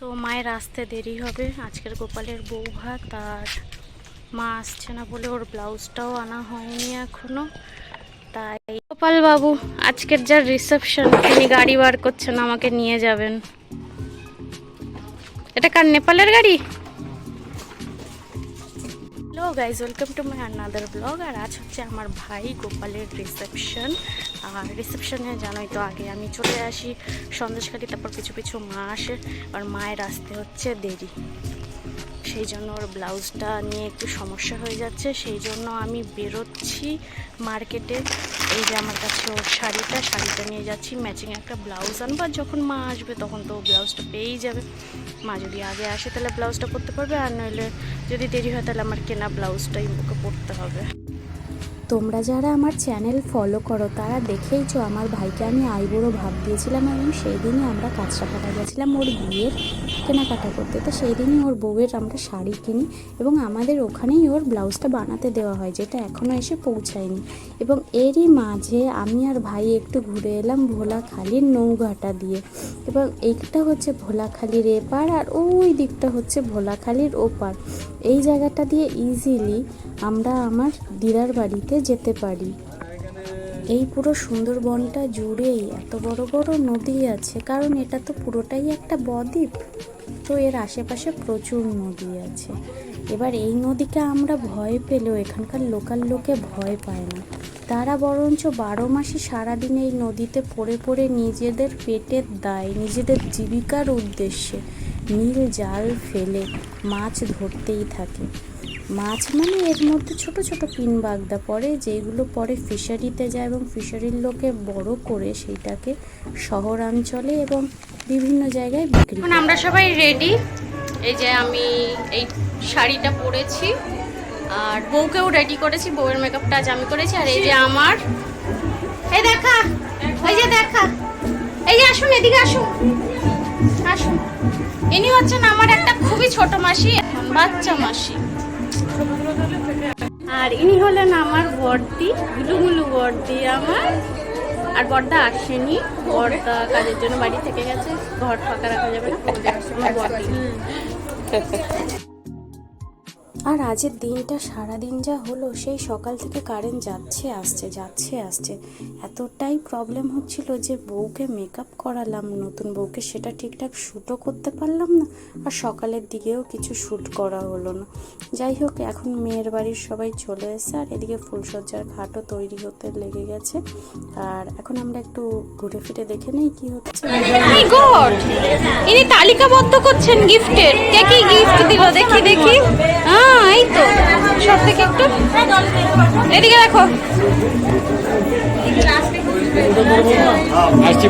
তো মায়ের আসতে দেরি হবে। আজকের গোপালের বউ ভাত আর মা আসছে না বলে ওর ব্লাউজটাও আনা হয়নি এখনও। তাই গোপাল বাবু আজকের যা রিসেপশন তিনি গাড়ি বার করছেন, আমাকে নিয়ে যাবেন। এটা কার, নেপালের গাড়ি? Hello guys welcome to my another blog আর আজ হচ্ছে আমার ভাই গোপালের রিসেপশন আর রিসেপশনে জানোই তো আগে আমি চলে আসি সন্দেশকারী তারপর কিছু কিছু মা আসে আর মায়ের আসতে হচ্ছে দেরি। সেই জন্য ওর ব্লাউজটা নিয়ে একটু সমস্যা হয়ে যাচ্ছে। সেই জন্য আমি বেরোচ্ছি মার্কেটে। এই যে আমার কাছে ওর শাড়িটা শাড়িটা নিয়ে যাচ্ছি ম্যাচিং একটা ব্লাউজ আনব। আর যখন মা আসবে তখন তো ব্লাউজটা পেয়েই যাবে। মা যদি আগে আসে তাহলে ব্লাউজটা পরতে পারবে, আর নইলে যদি দেরি হয় তাহলে আমার কেনা ব্লাউজটাই ওকে পরতে হবে। তোমরা যারা আমার চ্যানেল ফলো করো, তারা দেখেইছো আমার ভাইকে আমি আইবুড়ো ভাব দিয়েছিলাম এবং সেই দিনই আমরা কাঁচরাপাড়া গেছিলাম ওর বিয়ের কেনাকাটা করতে। তো সেই দিনই ওর বউয়ের আমরা শাড়ি কিনি এবং আমাদের ওখানেই ওর ব্লাউজটা বানাতে দেওয়া হয়, যেটা এখনও এসে পৌঁছায়নি। এবং এরই মাঝে আমি আর ভাই একটু ঘুরে এলাম ভোলাখালির নৌঘাটা দিয়ে। এবং এইটা হচ্ছে ভোলাখালির এপার আর ওই দিকটা হচ্ছে ভোলাখালির ওপার। এই জায়গাটা দিয়ে ইজিলি আমরা আমার দিদার বাড়িতে যেতে পারি। এই পুরো সুন্দরবনটা জুড়েই এত বড় বড় নদী আছে, কারণ এটা তো পুরোটাই একটা বদ্বীপ। তো এর আশেপাশে প্রচুর নদী আছে। এবার এই নদীকে আমরা ভয় পেলেও, এখানকার লোকাল লোকে ভয় পায় না। তারা বরঞ্চ বারো মাসে সারাদিন এই নদীতে পড়ে পড়ে নিজেদের পেটের দায়, নিজেদের জীবিকার উদ্দেশ্যে নীল জাল ফেলে মাছ ধরতেই থাকে। মাছ মানে এর মধ্যে ছোট ছোট পিন বাগদা পড়ে, যেগুলো পরে ফিশারিতে যায় এবং ফিশারির লোকে বড় করে সেইটাকে শহরাঞ্চলে এবং বিভিন্ন জায়গায় বিক্রি আমরা সবাই রেডি এই যে আমি এই শাড়িটা পরেছি, আর বউকেও রেডি করেছি, বউয়ের মেকআপটা আজ আমি করেছি, আর এই যে আমার। এই দেখা, এই যে দেখা। এই যে আসুন, এদিকে আসুন। আসুন। ইনি হচ্ছেন আমার একটা খুবই ছোট মাসি, বাচ্চা মাসি। আর ইনি হলেন আমার বর্দি গুলুগুলু বর্দি আমার। আর বর্দা আসেনি, বর্দা কাজের জন্য বাড়ি থেকে গেছে, ঘর ফাঁকা রাখা যাবে না বর্দি। আর আজের দিনটা সারাদিন যা হলো, সেই সকাল থেকে কারেন্ট যাচ্ছে, আসছে যাচ্ছে, আসছে। এতটাই প্রবলেম হচ্ছিল যে বউকে মেকআপ করালাম, নতুন বউকে সেটা ঠিকঠাক শ্যুটও করতে পারলাম না, আর সকালের দিকেও কিছু শ্যুট করা হলো না। যাই হোক, এখন মেয়ের বাড়ির সবাই চলে এসেছে, আর এদিকে ফুলসজ্জার খাটও তৈরি হতে লেগে গেছে। আর এখন আমরা একটু ঘুরে ফিরে দেখে নেই কি হচ্ছে। তালিকাবদ্ধ করছেন গিফটের কে কি গিফট দিল? দেখি দেখি। হ্যাঁ? এই তো। সব থেকে একটু এদিকে দেখো। আসছি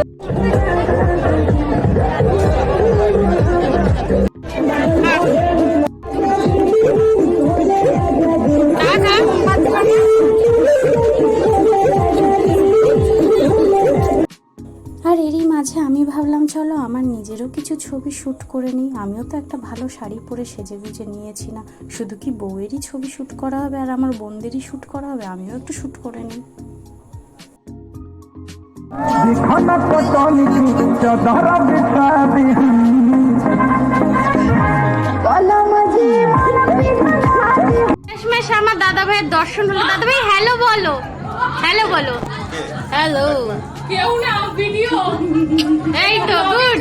আর এরই মাঝে আমি ভাবলাম, চলো আমার নিজেরও কিছু ছবি শ্যুট করে নিই। আমিও তো একটা ভালো শাড়ি পরে সেজে গুজে নিয়েছি না। শুধু কি বউয়েরই ছবি শ্যুট করা হবে আর আমার বোনদেরই শ্যুট করা হবে? আমিও একটু শ্যুট করে নিই। বিখন আমার দাদা ভাইয়ের দর্শন হলো। দাদা ভাই হ্যালো বলো। হ্যালো বলো। হ্যালো কেউ না ভিডিও এই তো গুড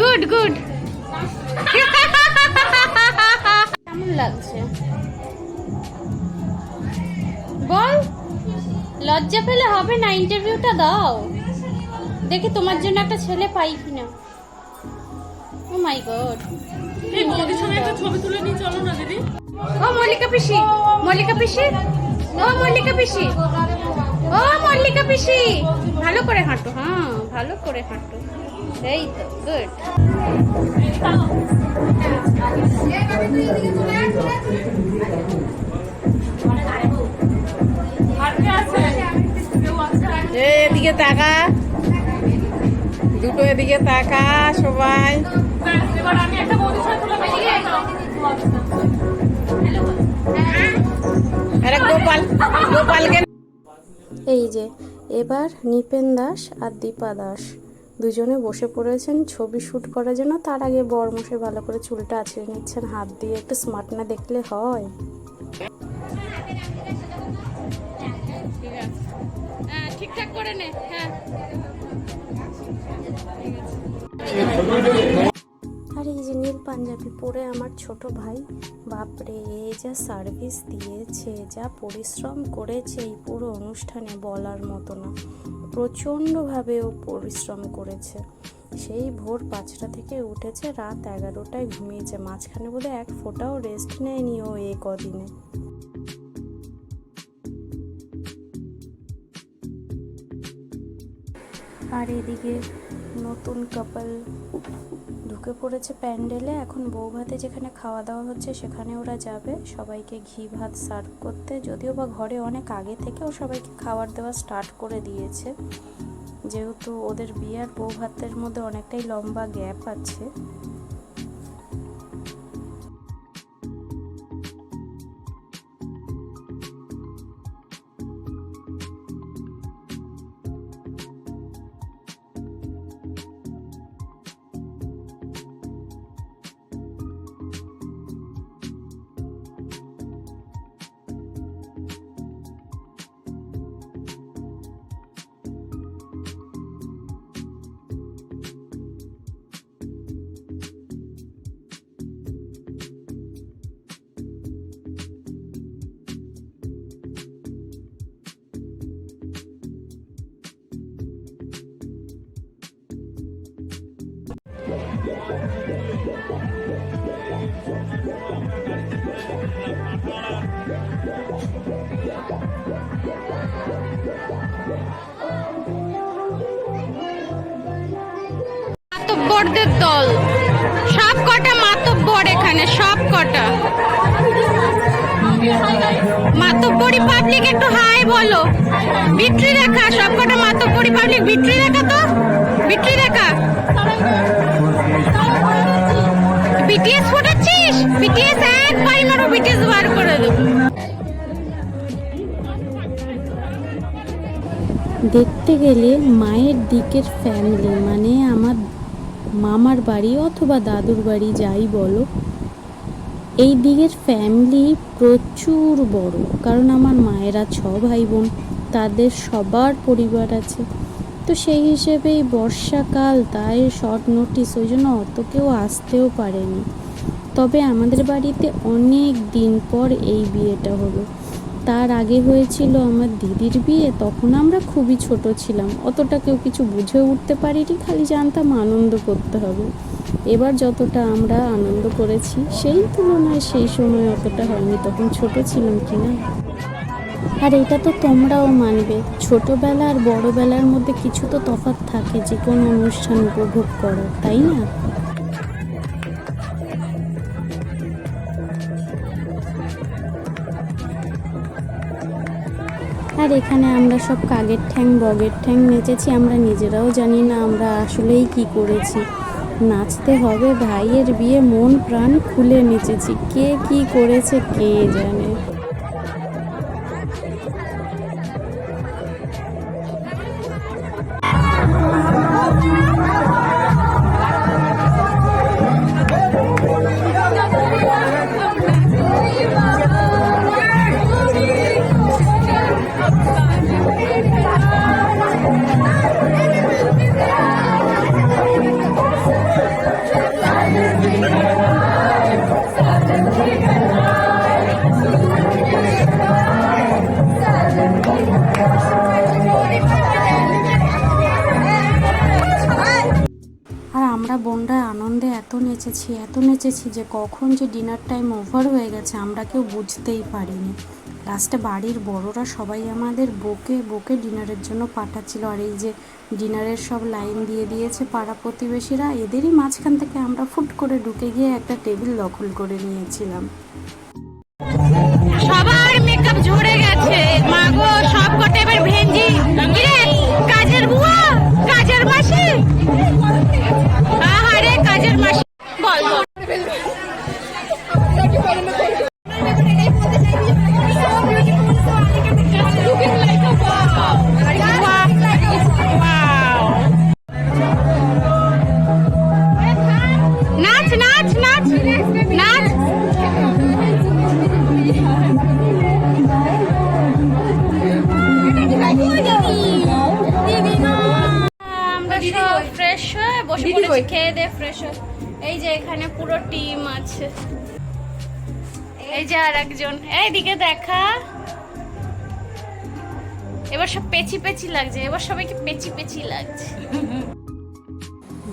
গুড গুড কেমন লাগছে? লজ্জা পেলে হবে না ইন্টারভিউটা দাও। দেখি তোমার জন্য একটা ছেলে পাই কিনা। ও মাই গড ছবি তুলে নিয়ে চলো না দিদি। ও মল্লিকা পিসি। মল্লিকা পিসি? ও মল্লিকা পিসি। ও মল্লিকা পিসি। ভালো করে হাঁটো হ্যাঁ ভালো করে হাঁটো। এই তো গুড এই এদিকে তাকা। দুটো এদিকে তাকা সবাই। এই যে এবার নিপেন দাস আর দীপা দাস। দুজনে বসে পড়েছেন ছবি শ্যুট করার জন্য। তার আগে বরমশাই ভালো করে চুলটা আছড়ে নিচ্ছেন হাত দিয়ে একটু স্মার্ট না দেখলে হ্যাঁ। ঠিকঠাক করে নে হ্যাঁ। আর এই যে নীল পাঞ্জাবি পরে আমার ছোট ভাই, বাপরে এ যা সার্ভিস দিয়েছে, যা পরিশ্রম করেছে এই পুরো অনুষ্ঠানে বলার মতো না। প্রচণ্ডভাবে ও পরিশ্রম করেছে। সেই ভোর পাঁচটা থেকে উঠেছে, রাত এগারোটায় ঘুমিয়েছে। মাঝখানে বোধহয় এক ফোঁটাও রেস্ট নেয়নি ও এ কদিনে। আর এদিকে নতুন কাপল ঢুকে পড়েছে প্যান্ডেলে। এখন বউ ভাতে যেখানে খাওয়া দাওয়া হচ্ছে সেখানে ওরা যাবে। সবাইকে ঘি ভাত সার্ভ করতে। যদিও বা ঘরে অনেক আগে থেকে ও সবাইকে খাবার দেওয়া স্টার্ট করে দিয়েছে। যেহেতু ওদের বিয়ার বউ ভাতের মধ্যে অনেকটাই লম্বা গ্যাপ আছে। মাতব্বরদের দল। সব কটা মাতব্বর এখানে, সব কটা। মাতব্বরি পাবলিক একটু হাই বলো। বিট্রি রেখা সব কটা মাতব্বরি পাবলিক বিট্রি রেখা তো? বিট্রি রেখা বিটিএস ফোটাচ্ছিস? বিটিএস এক বিটিএস বার করে দেবো। দেখতে গেলে মায়ের দিকের ফ্যামিলি মানে আমার মামার বাড়ি অথবা দাদুর বাড়ি, যাই বলো, এই দিকের ফ্যামিলি প্রচুর বড়। কারণ আমার মায়েরা ছ ভাই বোন, তাদের সবার পরিবার আছে। তো সেই হিসেবেই বর্ষাকাল, তাই শর্ট নোটিস ওই জন্য অত কেউ আসতেও পারেনি। তবে আমাদের বাড়িতে অনেক দিন পর এই বিয়েটা হলো। তার আগে হয়েছিল আমার দিদির বিয়ে, তখন আমরা খুবই ছোট ছিলাম। অতটা কেউ কিছু বুঝে উঠতে পারিনি, খালি জানতাম আনন্দ করতে হবে। এবার যতটা আমরা আনন্দ করেছি, সেই তুলনায় সেই সময় অতটা হয়নি, তখন ছোট ছিলাম কি না আর এটা তো তোমরাও মানবে। ছোটবেলা আর বড়বেলার মধ্যে কিছু তো তফাৎ থাকে, যে কোনো অনুষ্ঠান উপভোগ করো, তাই না? আর এখানে আমরা সব কাগের ঠ্যাং, বগের ঠ্যাং নেচেছি, আমরা নিজেরাও জানি না আমরা আসলেই কি করেছি। নাচতে হবে, ভাইয়ের বিয়ে, মন, প্রাণ খুলে নেচেছি, কে কি করেছে কে জানে। নেচেছি, এত নেচেছি যে কখন যে ডিনার টাইম ওভার হয়ে গেছে, আমরা কেউ বুঝতেই পারিনি। লাস্টে বাড়ির বড়রা সবাই আমাদের বকে বকে ডিনারের জন্য পাঠাচ্ছিল। আর এই যে ডিনারের সব লাইন দিয়ে দিয়েছে পাড়া প্রতিবেশীরা, এদেরই মাঝখান থেকে আমরা ফুট করে ঢুকে গিয়ে একটা টেবিল দখল করে নিয়েছিলাম। সবার মেকআপ ঝরে গেছে। মাগো সব কটা ভেঞ্জি এখানে পুরো টিম আছে। এই যে আর একজন এইদিকে দেখা। এবার সব পেচি পেচি লাগছে। এবার সবাইকে পেচি পেচি লাগছে।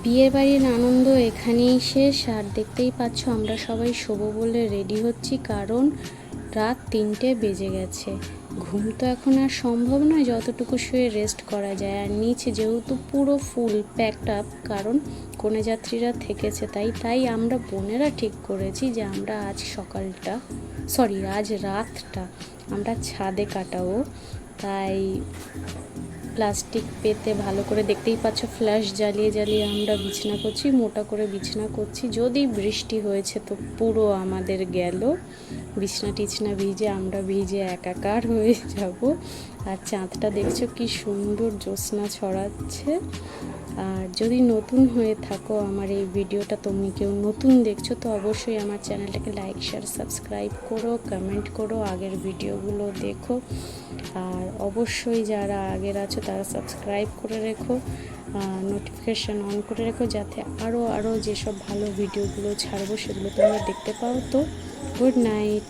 বিয়ের বাড়ির আনন্দ এখানেই শেষ। আর দেখতেই পাচ্ছ, আমরা সবাই শোবো বলে রেডি হচ্ছি, কারণ রাত তিনটে বেজে গেছে। ঘুম তো এখন আর সম্ভব নয় যতটুকু শুয়ে রেস্ট করা যায়। আর নিচে যেহেতু পুরো ফুল প্যাকড আপ কারণ কনে যাত্রীরা থেকেছে, তাই তাই আমরা বোনেরা ঠিক করেছি যে আমরা আজ সকালটা সরি আজ রাতটা আমরা ছাদে কাটাবো। তাই প্লাস্টিক পেতে ভালো করে দেখতেই পাচ্ছ, ফ্ল্যাশ জ্বালিয়ে জ্বালিয়ে আমরা বিছানা করছি, মোটা করে বিছানা করছি। যদি বৃষ্টি হয়েছে তো পুরো আমাদের গেল। বিছনা টিছনা ভিজে আমরা ভিজে একাকার হয়ে যাব। আর চাঁদটা দেখছ কি সুন্দর জ্যোৎস্না ছড়াচ্ছে। আর যদি নতুন হয়ে থাকো আমার এই ভিডিওটা তুমি কেউ নতুন দেখছ, তো অবশ্যই আমার চ্যানেলটাকে লাইক শেয়ার সাবস্ক্রাইব করো কমেন্ট করো, আগের ভিডিওগুলো দেখো। আর অবশ্যই যারা আগের আছো তারা সাবস্ক্রাইব করে রেখো নোটিফিকেশান অন করে রেখো, যাতে আরও আরও যেসব ভালো ভিডিওগুলো ছাড়বো সেগুলো তোমরা দেখতে পাও। তো গুড নাইট